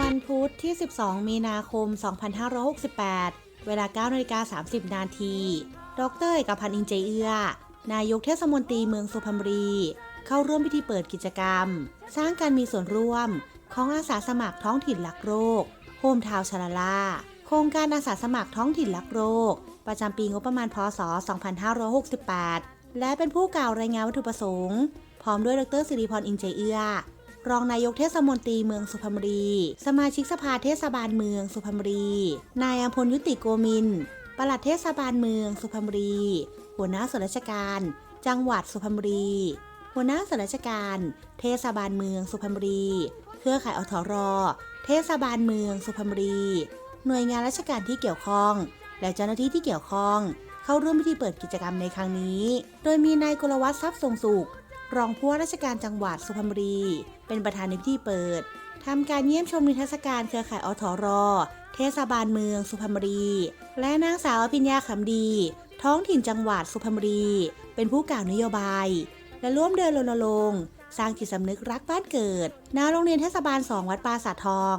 วันพุธที่ 12 มีนาคม 2568 เวลา9นาฬิกา30 นาที ดรเอกพันธ์อินเจเอือ นายกเทศมนตรีเมืองสุพรรณบุรี เข้าร่วมพิธีเปิดกิจกรรม สร้างการมีส่วนร่วม ของอาสาสมัครท้องถิ่นลักโรคโฮมทาวชลาลา โครงการอาสาสมัครท้องถิ่นลักโรค ประจำปีงบประมาณพศ 2568 และเป็นผู้กล่าวรายงานวัตถุประสงค์ พร้อมด้วยดรสิริพรอินเจเอือรองนายกเทศมนตรีเมืองสุพรรณบุรี สมาชิกสภาเทศบาลเมืองสุพรรณบุรี นายอัมพลยุติโกมินปลัดเทศบาลเมืองสุพรรณบุรี หัวหน้าส่วนราชการ จังหวัดสุพรรณบุรี หัวหน้าส่วนราชการ เทศบาลเมืองสุพรรณบุรี เครือข่ายอทรเทศบาลเมืองสุพรรณบุรี หน่วยงานราชการที่เกี่ยวข้อง และเจ้าหน้าที่ที่เกี่ยวข้อง เข้าร่วมพิธีเปิดกิจกรรมในครั้งนี้ โดยมีนายกลวัฒน์ทรัพย์ทรงสุข รองผู้ว่าราชการจังหวัดสุพรรณบุรี เป็นประธานในพิธีเปิดทำการเยี่ยมชมนิทรรศการเครือข่ายอทรเทศบาลเมืองสุพรรณบุรี และนางสาวอภิญญาขำดี ท้องถิ่นจังหวัดสุพรรณบุรี เป็นผู้กล่าวนโยบาย และร่วมเดินรณรงค์สร้างจิตสำนึกรักบ้านเกิดณโรงเรียนเทศบาล2วัดปราสาททอง